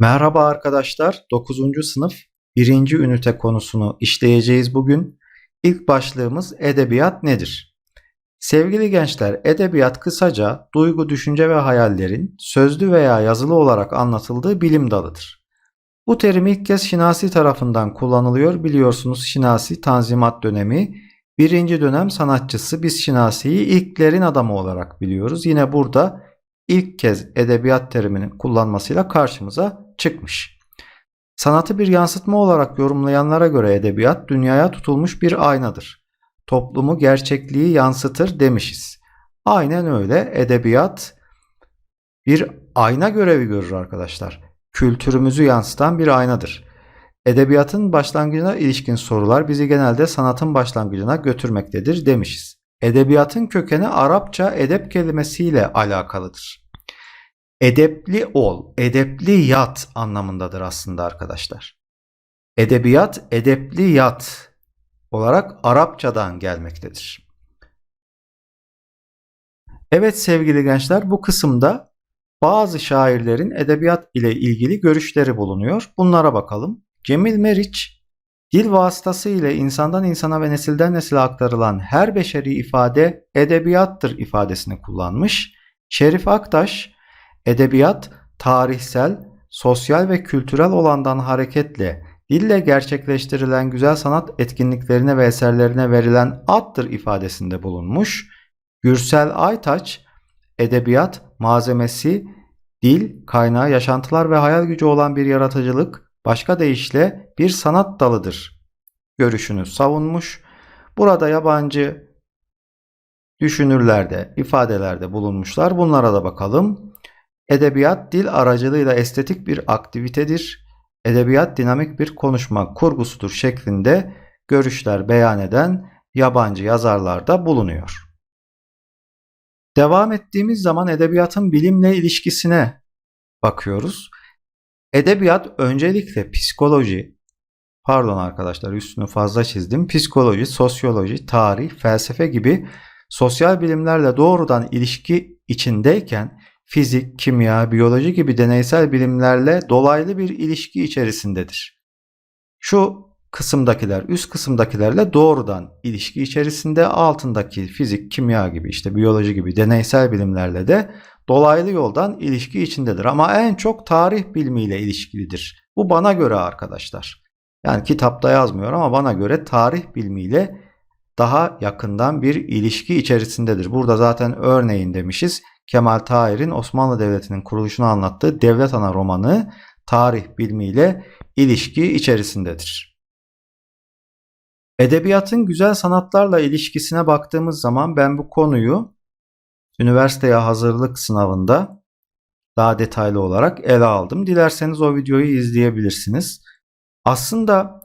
Merhaba arkadaşlar. 9. sınıf 1. ünite konusunu işleyeceğiz bugün. İlk başlığımız edebiyat nedir? Sevgili gençler, edebiyat kısaca duygu, düşünce ve hayallerin sözlü veya yazılı olarak anlatıldığı bilim dalıdır. Bu terim ilk kez Şinasi tarafından kullanılıyor. Biliyorsunuz Şinasi Tanzimat dönemi birinci dönem sanatçısı. Biz Şinasi'yi ilklerin adamı olarak biliyoruz. Yine burada ilk kez edebiyat teriminin kullanmasıyla karşımıza çıkmış. Sanatı bir yansıtma olarak yorumlayanlara göre edebiyat dünyaya tutulmuş bir aynadır. Toplumu gerçekliği yansıtır demişiz. Aynen öyle edebiyat bir ayna görevi görür arkadaşlar. Kültürümüzü yansıtan bir aynadır. Edebiyatın başlangıcına ilişkin sorular bizi genelde sanatın başlangıcına götürmektedir demişiz. Edebiyatın kökeni Arapça edep kelimesiyle alakalıdır. Edepli ol, edepli yat anlamındadır aslında arkadaşlar. Edebiyat, edepli yat olarak Arapçadan gelmektedir. Evet sevgili gençler bu kısımda bazı şairlerin edebiyat ile ilgili görüşleri bulunuyor. Bunlara bakalım. Cemil Meriç Dil vasıtası ile insandan insana ve nesilden nesile aktarılan her beşeri ifade edebiyattır ifadesini kullanmış. Şerif Aktaş, edebiyat tarihsel, sosyal ve kültürel olandan hareketle dille gerçekleştirilen güzel sanat etkinliklerine ve eserlerine verilen addır ifadesinde bulunmuş. Gürsel Aytaç, edebiyat malzemesi, dil, kaynağı, yaşantılar ve hayal gücü olan bir yaratıcılık, başka deyişle bir sanat dalıdır görüşünü savunmuş. Burada yabancı düşünürlerde, ifadelerde bulunmuşlar. Bunlara da bakalım. Edebiyat dil aracılığıyla estetik bir aktivitedir. Edebiyat dinamik bir konuşma kurgusudur şeklinde görüşler beyan eden yabancı yazarlar da bulunuyor. Devam ettiğimiz zaman edebiyatın bilimle ilişkisine bakıyoruz. Edebiyat öncelikle psikoloji, pardon arkadaşlar üstünü fazla çizdim. Psikoloji, sosyoloji, tarih, felsefe gibi sosyal bilimlerle doğrudan ilişki içindeyken fizik, kimya, biyoloji gibi deneysel bilimlerle dolaylı bir ilişki içerisindedir. Şu kısımdakiler üst kısımdakilerle doğrudan ilişki içerisinde altındaki fizik, kimya gibi işte biyoloji gibi deneysel bilimlerle de dolaylı yoldan ilişki içindedir. Ama en çok tarih bilimiyle ilişkilidir. Bu bana göre arkadaşlar. Yani kitapta yazmıyor ama bana göre tarih bilimiyle daha yakından bir ilişki içerisindedir. Burada zaten örneğin demişiz. Kemal Tahir'in Osmanlı Devleti'nin kuruluşunu anlattığı Devlet Ana romanı tarih bilimiyle ilişki içerisindedir. Edebiyatın güzel sanatlarla ilişkisine baktığımız zaman ben bu konuyu üniversiteye hazırlık sınavında daha detaylı olarak ele aldım. Dilerseniz o videoyu izleyebilirsiniz. Aslında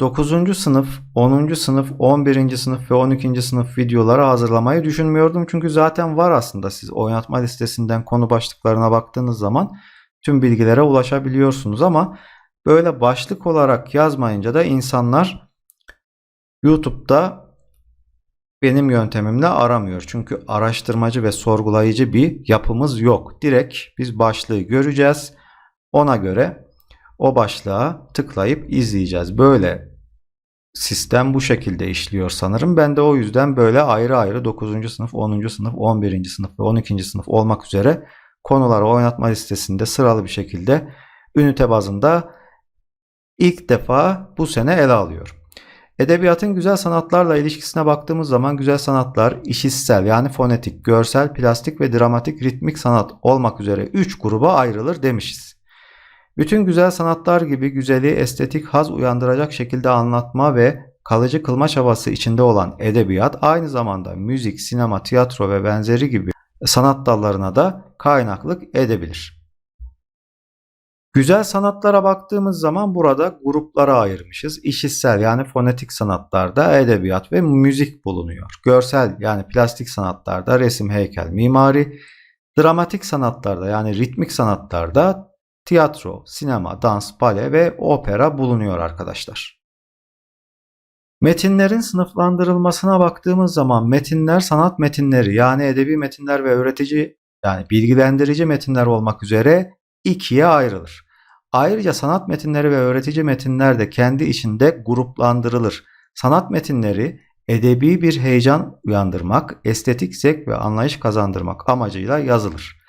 9. sınıf, 10. sınıf, 11. sınıf ve 12. sınıf videoları hazırlamayı düşünmüyordum. Çünkü zaten var aslında siz oynatma listesinden konu başlıklarına baktığınız zaman tüm bilgilere ulaşabiliyorsunuz ama böyle başlık olarak yazmayınca da insanlar YouTube'da benim yöntemimle aramıyor. Çünkü araştırmacı ve sorgulayıcı bir yapımız yok. Direkt biz başlığı göreceğiz. Ona göre o başlığa tıklayıp izleyeceğiz. Böyle sistem bu şekilde işliyor sanırım. Ben de o yüzden böyle ayrı ayrı 9. sınıf, 10. sınıf, 11. sınıf ve 12. sınıf olmak üzere konuları oynatma listesinde sıralı bir şekilde ünite bazında ilk defa bu sene ele alıyorum. Edebiyatın güzel sanatlarla ilişkisine baktığımız zaman güzel sanatlar işitsel yani fonetik, görsel, plastik ve dramatik ritmik sanat olmak üzere 3 gruba ayrılır demişiz. Bütün güzel sanatlar gibi güzeli estetik haz uyandıracak şekilde anlatma ve kalıcı kılma çabası içinde olan edebiyat aynı zamanda müzik, sinema, tiyatro ve benzeri gibi sanat dallarına da kaynaklık edebilir. Güzel sanatlara baktığımız zaman burada gruplara ayırmışız. İşitsel yani fonetik sanatlarda edebiyat ve müzik bulunuyor. Görsel yani plastik sanatlarda resim, heykel, mimari, dramatik sanatlarda yani ritmik sanatlarda tiyatro, sinema, dans, bale ve opera bulunuyor arkadaşlar. Metinlerin sınıflandırılmasına baktığımız zaman metinler sanat metinleri yani edebi metinler ve öğretici yani bilgilendirici metinler olmak üzere ikiye ayrılır. Ayrıca sanat metinleri ve öğretici metinler de kendi içinde gruplandırılır. Sanat metinleri edebi bir heyecan uyandırmak, estetik zevk ve anlayış kazandırmak amacıyla yazılır.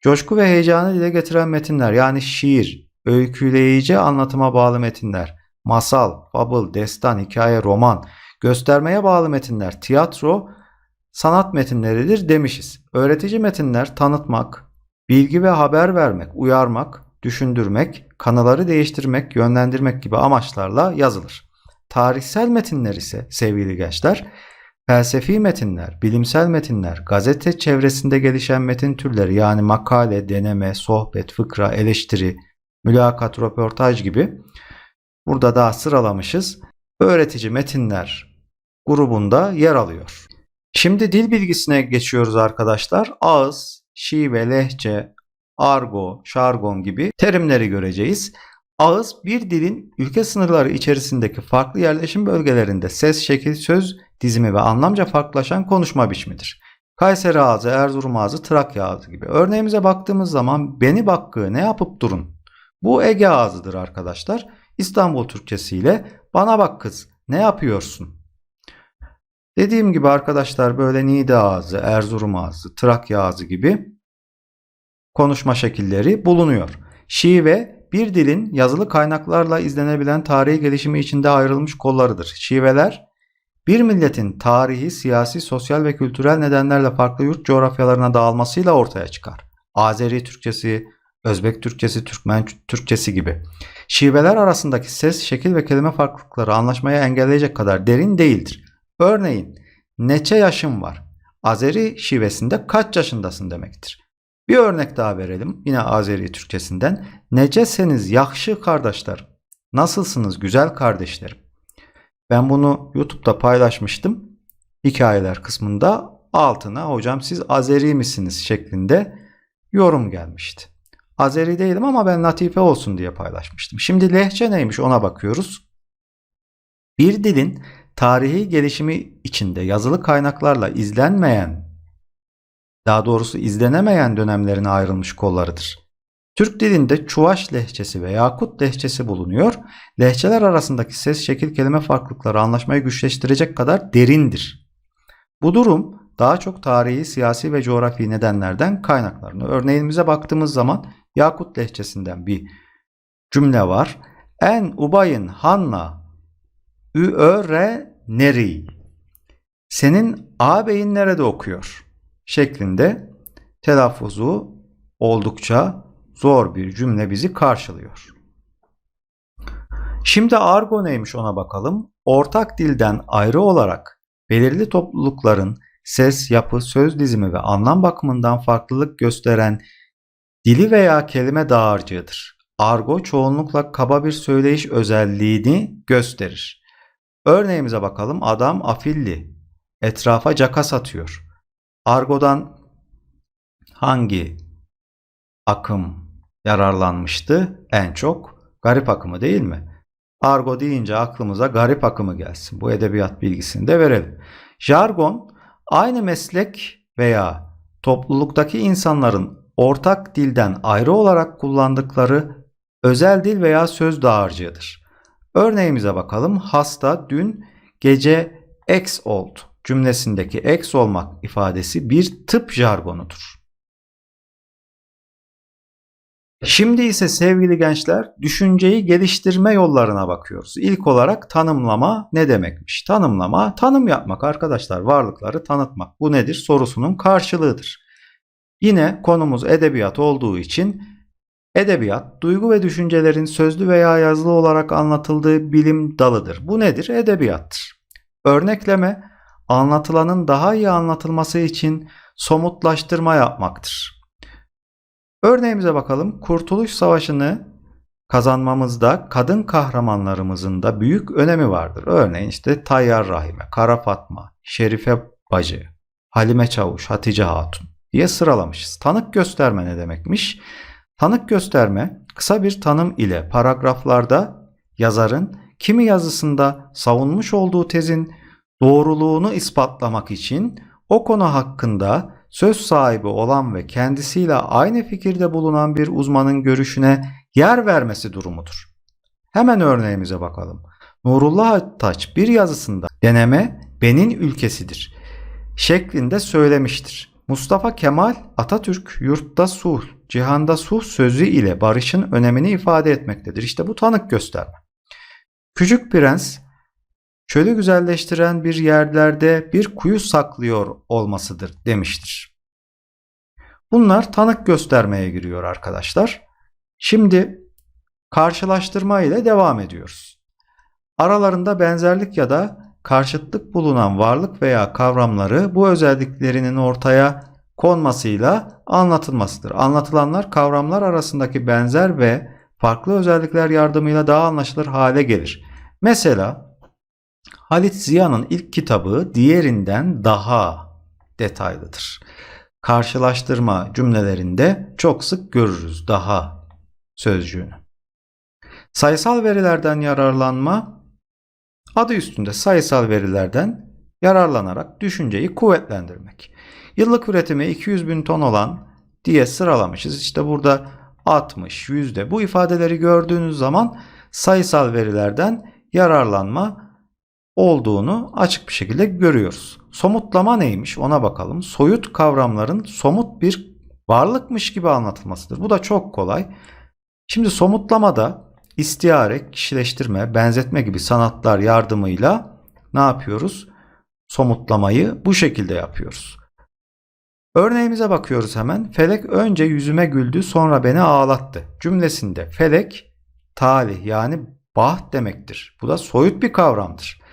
Coşku ve heyecanı dile getiren metinler yani şiir, öyküleyici anlatıma bağlı metinler, masal, fabıl, destan, hikaye, roman, göstermeye bağlı metinler, tiyatro, sanat metinleridir demişiz. Öğretici metinler tanıtmak, bilgi ve haber vermek, uyarmak, düşündürmek, kanıları değiştirmek, yönlendirmek gibi amaçlarla yazılır. Tarihsel metinler ise sevgili gençler, felsefi metinler, bilimsel metinler, gazete çevresinde gelişen metin türleri yani makale, deneme, sohbet, fıkra, eleştiri, mülakat, röportaj gibi burada daha sıralamışız. Öğretici metinler grubunda yer alıyor. Şimdi dil bilgisine geçiyoruz arkadaşlar. Ağız, şive, lehçe, argo, şargon gibi terimleri göreceğiz. Ağız bir dilin ülke sınırları içerisindeki farklı yerleşim bölgelerinde ses, şekil, söz dizimi ve anlamca farklılaşan konuşma biçimidir. Kayseri ağzı, Erzurum ağzı, Trakya ağzı gibi. Örneğimize baktığımız zaman beni bakkı ne yapıp durun. Bu Ege ağzıdır arkadaşlar. İstanbul Türkçesiyle bana bak kız ne yapıyorsun? Dediğim gibi arkadaşlar böyle Niğde ağzı, Erzurum ağzı, Trakya ağzı gibi konuşma şekilleri bulunuyor. Şive bir dilin yazılı kaynaklarla izlenebilen tarihi gelişimi içinde ayrılmış kollarıdır. Şiveler bir milletin tarihi, siyasi, sosyal ve kültürel nedenlerle farklı yurt coğrafyalarına dağılmasıyla ortaya çıkar. Azeri Türkçesi, Özbek Türkçesi, Türkmen Türkçesi gibi. Şiveler arasındaki ses, şekil ve kelime farklılıkları anlaşmayı engelleyecek kadar derin değildir. Örneğin neçe yaşın var? Azeri şivesinde kaç yaşındasın demektir. Bir örnek daha verelim yine Azeri Türkçesinden. Neceseniz yakşı kardeşler. Nasılsınız güzel kardeşlerim? Ben bunu YouTube'da paylaşmıştım. Hikayeler kısmında altına hocam siz Azeri misiniz şeklinde yorum gelmişti. Azeri değilim ama ben latife olsun diye paylaşmıştım. Şimdi lehçe neymiş ona bakıyoruz. Bir dilin tarihi gelişimi içinde yazılı kaynaklarla izlenmeyen, daha doğrusu izlenemeyen dönemlerine ayrılmış kollarıdır. Türk dilinde Çuvaş lehçesi ve Yakut lehçesi bulunuyor. Lehçeler arasındaki ses, şekil, kelime farklılıkları anlaşmayı güçleştirecek kadar derindir. Bu durum daha çok tarihi, siyasi ve coğrafi nedenlerden kaynaklanıyor. Örneğimize baktığımız zaman Yakut lehçesinden bir cümle var. En ubayın hanna üöre neri. Senin ağabeyin nerede okuyor? şeklinde telaffuzu oldukça zor bir cümle bizi karşılıyor. Şimdi argo neymiş ona bakalım. Ortak dilden ayrı olarak belirli toplulukların ses, yapı, söz dizimi ve anlam bakımından farklılık gösteren dili veya kelime dağarcığıdır. Argo çoğunlukla kaba bir söyleyiş özelliğini gösterir. Örneğimize bakalım. Adam afilli. Etrafa caka satıyor. Argo'dan hangi akım yararlanmıştı en çok? Garip akımı değil mi? Argo deyince aklımıza garip akımı gelsin. Bu edebiyat bilgisini de verelim. Jargon aynı meslek veya topluluktaki insanların ortak dilden ayrı olarak kullandıkları özel dil veya söz dağarcığıdır. Örneğimize bakalım. Hasta dün gece X oldu cümlesindeki X olmak ifadesi bir tıp jargonudur. Şimdi ise sevgili gençler düşünceyi geliştirme yollarına bakıyoruz. İlk olarak tanımlama ne demekmiş? Tanımlama tanım yapmak arkadaşlar varlıkları tanıtmak. Bu nedir? Sorusunun karşılığıdır. Yine konumuz edebiyat olduğu için edebiyat duygu ve düşüncelerin sözlü veya yazılı olarak anlatıldığı bilim dalıdır. Bu nedir? Edebiyattır. Örnekleme anlatılanın daha iyi anlatılması için somutlaştırma yapmaktır. Örneğimize bakalım. Kurtuluş Savaşı'nı kazanmamızda kadın kahramanlarımızın da büyük önemi vardır. Örneğin işte Tayyar Rahime, Kara Fatma, Şerife Bacı, Halime Çavuş, Hatice Hatun diye sıralamışız. Tanık gösterme ne demekmiş? Tanık gösterme kısa bir tanım ile paragraflarda yazarın kimi yazısında savunmuş olduğu tezin doğruluğunu ispatlamak için o konu hakkında söz sahibi olan ve kendisiyle aynı fikirde bulunan bir uzmanın görüşüne yer vermesi durumudur. Hemen örneğimize bakalım. Nurullah Aktaş bir yazısında deneme benin ülkesidir şeklinde söylemiştir. Mustafa Kemal Atatürk yurtta sulh, cihanda sulh sözü ile barışın önemini ifade etmektedir. İşte bu tanık gösterme. Küçük Prens çölü güzelleştiren bir yerlerde bir kuyu saklıyor olmasıdır demiştir. Bunlar tanık göstermeye giriyor arkadaşlar. Şimdi karşılaştırma ile devam ediyoruz. Aralarında benzerlik ya da karşıtlık bulunan varlık veya kavramları bu özelliklerinin ortaya konmasıyla anlatılmasıdır. Anlatılanlar kavramlar arasındaki benzer ve farklı özellikler yardımıyla daha anlaşılır hale gelir. Mesela Halit Ziya'nın ilk kitabı diğerinden daha detaylıdır. Karşılaştırma cümlelerinde çok sık görürüz daha sözcüğünü. Sayısal verilerden yararlanma adı üstünde sayısal verilerden yararlanarak düşünceyi kuvvetlendirmek. Yıllık üretimi 200 bin ton olan diye sıralamışız. İşte burada 60, yüzde bu ifadeleri gördüğünüz zaman sayısal verilerden yararlanma olduğunu açık bir şekilde görüyoruz. Somutlama neymiş ona bakalım. Soyut kavramların somut bir varlıkmış gibi anlatılmasıdır. Bu da çok kolay. Şimdi somutlamada istiyare, kişileştirme, benzetme gibi sanatlar yardımıyla ne yapıyoruz? Somutlamayı bu şekilde yapıyoruz. Örneğimize bakıyoruz hemen. Felek önce yüzüme güldü sonra beni ağlattı. Cümlesinde felek talih yani baht demektir. Bu da soyut bir kavramdır.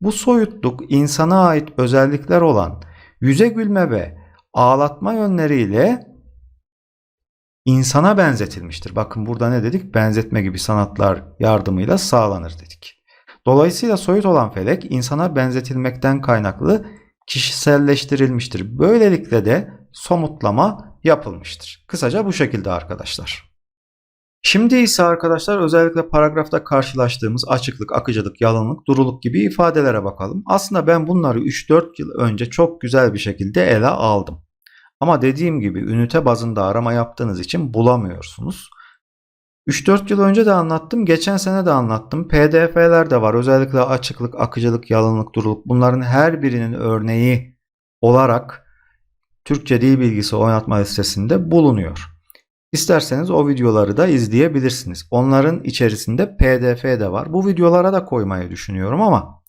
Bu soyutluk insana ait özellikler olan yüze gülme ve ağlatma yönleriyle insana benzetilmiştir. Bakın burada ne dedik? Benzetme gibi sanatlar yardımıyla sağlanır dedik. Dolayısıyla soyut olan felek insana benzetilmekten kaynaklı kişiselleştirilmiştir. Böylelikle de somutlama yapılmıştır. Kısaca bu şekilde arkadaşlar. Şimdi ise arkadaşlar özellikle paragrafta karşılaştığımız açıklık, akıcılık, yalınlık, duruluk gibi ifadelere bakalım. Aslında ben bunları 3-4 yıl önce çok güzel bir şekilde ele aldım. Ama dediğim gibi ünite bazında arama yaptığınız için bulamıyorsunuz. 3-4 yıl önce de anlattım, geçen sene de anlattım. PDF'ler de var. Özellikle açıklık, akıcılık, yalınlık, duruluk bunların her birinin örneği olarak Türkçe Dil Bilgisi oynatma listesinde bulunuyor. İsterseniz o videoları da izleyebilirsiniz. Onların içerisinde PDF de var. Bu videolara da koymayı düşünüyorum ama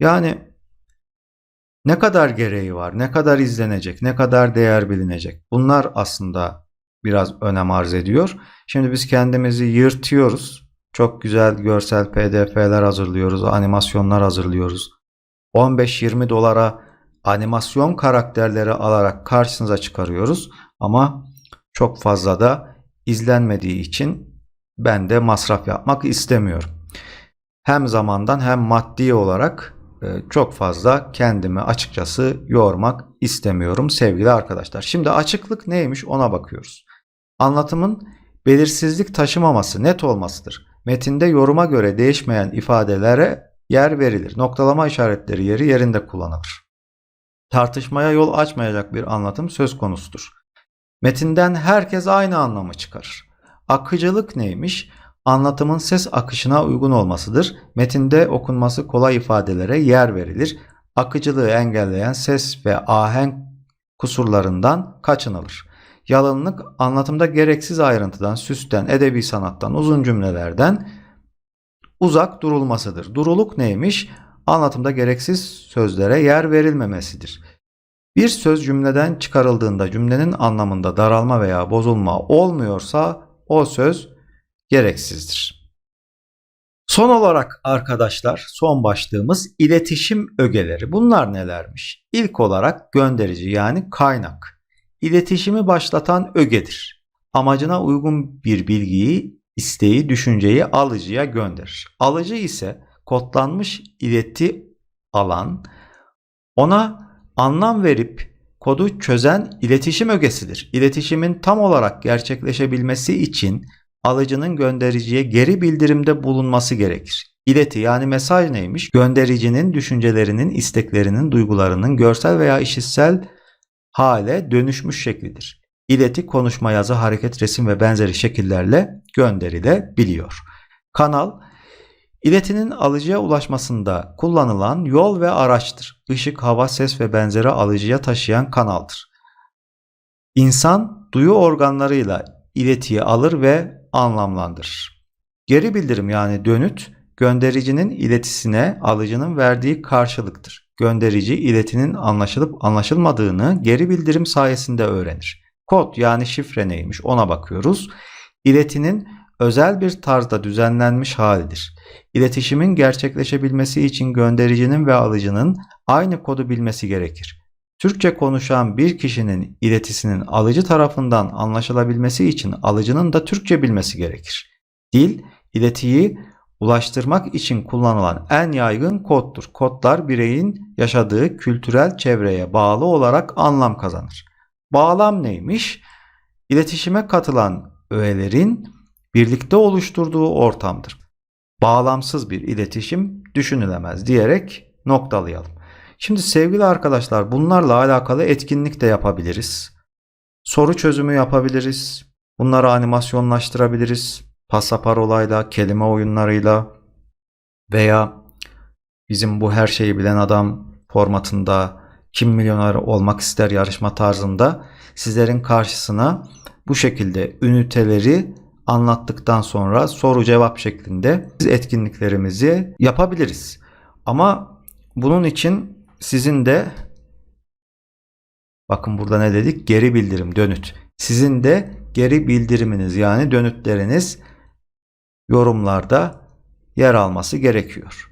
yani ne kadar gereği var, ne kadar izlenecek, ne kadar değer bilinecek. Bunlar aslında biraz önem arz ediyor. Şimdi biz kendimizi yırtıyoruz. Çok güzel görsel PDF'ler hazırlıyoruz, animasyonlar hazırlıyoruz. 15-20 dolara animasyon karakterleri alarak karşınıza çıkarıyoruz. Ama çok fazla da izlenmediği için ben de masraf yapmak istemiyorum. Hem zamandan hem maddi olarak e, çok fazla kendimi açıkçası yormak istemiyorum sevgili arkadaşlar. Şimdi açıklık neymiş ona bakıyoruz. Anlatımın belirsizlik taşımaması, net olmasıdır. Metinde yoruma göre değişmeyen ifadelere yer verilir. Noktalama işaretleri yeri yerinde kullanılır. Tartışmaya yol açmayacak bir anlatım söz konusudur. Metinden herkes aynı anlamı çıkarır. Akıcılık neymiş? Anlatımın ses akışına uygun olmasıdır. Metinde okunması kolay ifadelere yer verilir. Akıcılığı engelleyen ses ve ahenk kusurlarından kaçınılır. Yalınlık anlatımda gereksiz ayrıntıdan, süsten, edebi sanattan, uzun cümlelerden uzak durulmasıdır. Duruluk neymiş? Anlatımda gereksiz sözlere yer verilmemesidir. Bir söz cümleden çıkarıldığında cümlenin anlamında daralma veya bozulma olmuyorsa o söz gereksizdir. Son olarak arkadaşlar son başlığımız iletişim ögeleri. Bunlar nelermiş? İlk olarak gönderici yani kaynak. İletişimi başlatan ögedir. Amacına uygun bir bilgiyi, isteği, düşünceyi alıcıya gönderir. Alıcı ise kodlanmış ileti alan, ona anlam verip kodu çözen iletişim ögesidir. İletişimin tam olarak gerçekleşebilmesi için alıcının göndericiye geri bildirimde bulunması gerekir. İleti yani mesaj neymiş? Göndericinin düşüncelerinin, isteklerinin, duygularının görsel veya işitsel hale dönüşmüş şeklidir. ileti, konuşma, yazı, hareket, resim ve benzeri şekillerle gönderilebiliyor. Kanal iletinin alıcıya ulaşmasında kullanılan yol ve araçtır. Işık, hava, ses ve benzeri alıcıya taşıyan kanaldır. İnsan duyu organlarıyla iletiyi alır ve anlamlandırır. Geri bildirim yani dönüt göndericinin iletisine alıcının verdiği karşılıktır. Gönderici iletinin anlaşılıp anlaşılmadığını geri bildirim sayesinde öğrenir. Kod yani şifre neymiş ona bakıyoruz. İletinin özel bir tarzda düzenlenmiş halidir. İletişimin gerçekleşebilmesi için göndericinin ve alıcının aynı kodu bilmesi gerekir. Türkçe konuşan bir kişinin iletisinin alıcı tarafından anlaşılabilmesi için alıcının da Türkçe bilmesi gerekir. Dil, iletiyi ulaştırmak için kullanılan en yaygın koddur. Kodlar bireyin yaşadığı kültürel çevreye bağlı olarak anlam kazanır. Bağlam neymiş? İletişime katılan öğelerin birlikte oluşturduğu ortamdır. Bağlamsız bir iletişim düşünülemez diyerek noktalayalım. Şimdi sevgili arkadaşlar bunlarla alakalı etkinlik de yapabiliriz. Soru çözümü yapabiliriz. Bunları animasyonlaştırabiliriz. Pasaparolayla, kelime oyunlarıyla veya bizim bu her şeyi bilen adam formatında kim milyoner olmak ister yarışma tarzında sizlerin karşısına bu şekilde üniteleri anlattıktan sonra soru cevap şeklinde etkinliklerimizi yapabiliriz. Ama bunun için sizin de bakın burada ne dedik? Geri bildirim, dönüt. Sizin de geri bildiriminiz yani dönütleriniz yorumlarda yer alması gerekiyor.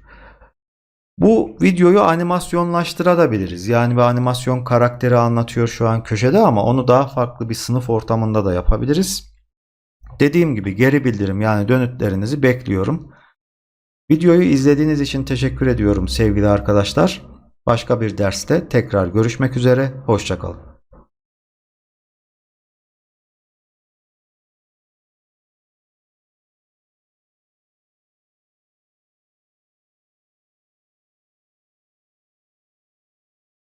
Bu videoyu animasyonlaştırabiliriz. Yani bir animasyon karakteri anlatıyor şu an köşede ama onu daha farklı bir sınıf ortamında da yapabiliriz. Dediğim gibi geri bildirim yani dönütlerinizi bekliyorum. Videoyu izlediğiniz için teşekkür ediyorum sevgili arkadaşlar. Başka bir derste tekrar görüşmek üzere. Hoşçakalın.